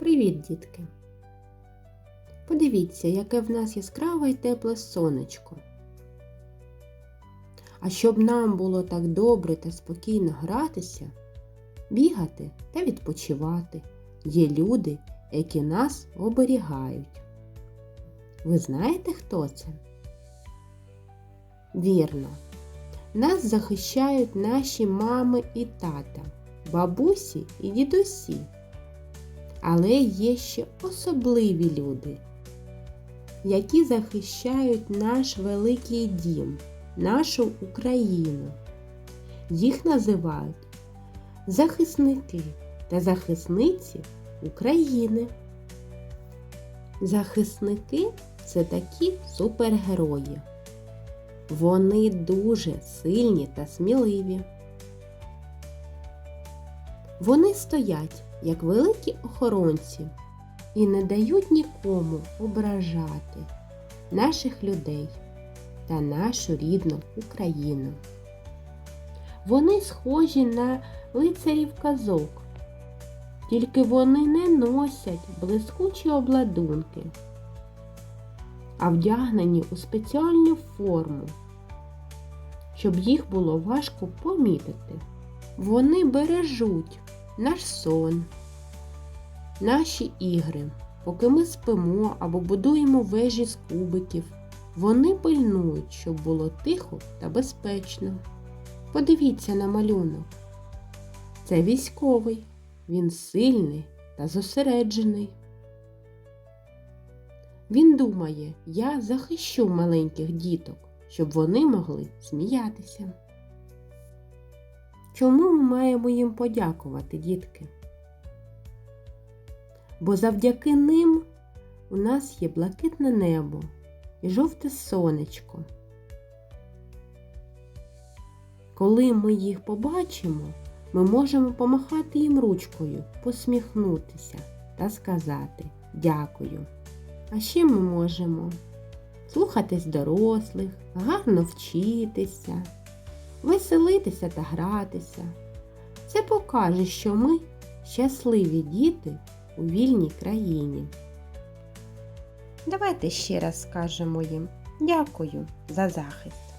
Привіт, дітки! Подивіться, яке в нас яскраве і тепле сонечко. А щоб нам було так добре та спокійно гратися, бігати та відпочивати, є люди, які нас оберігають. Ви знаєте, хто це? Вірно, нас захищають наші мами і тата, бабусі і дідусі. Але є ще особливі люди, які захищають наш великий дім, нашу Україну. Їх називають захисники та захисниці України. Захисники це такі супергерої. Вони дуже сильні та сміливі. Вони стоять як великі охоронці і не дають нікому ображати наших людей та нашу рідну Україну. Вони схожі на лицарів казок, тільки вони не носять блискучі обладунки, а вдягнені у спеціальну форму, щоб їх було важко помітити. Вони бережуть наш сон, наші ігри, поки ми спимо або будуємо вежі з кубиків. Вони пильнують, щоб було тихо та безпечно. Подивіться на малюнок. Це військовий, він сильний та зосереджений. Він думає, я захищу маленьких діток, щоб вони могли сміятися. Чому ми маємо їм подякувати, дітки? Бо завдяки ним у нас є блакитне небо і жовте сонечко. Коли ми їх побачимо, ми можемо помахати їм ручкою, посміхнутися та сказати дякую. А ще ми можемо слухатись дорослих, гарно вчитися веселитися та гратися. Це покаже, що ми щасливі діти у вільній країні. Давайте ще раз скажемо їм дякую за захист.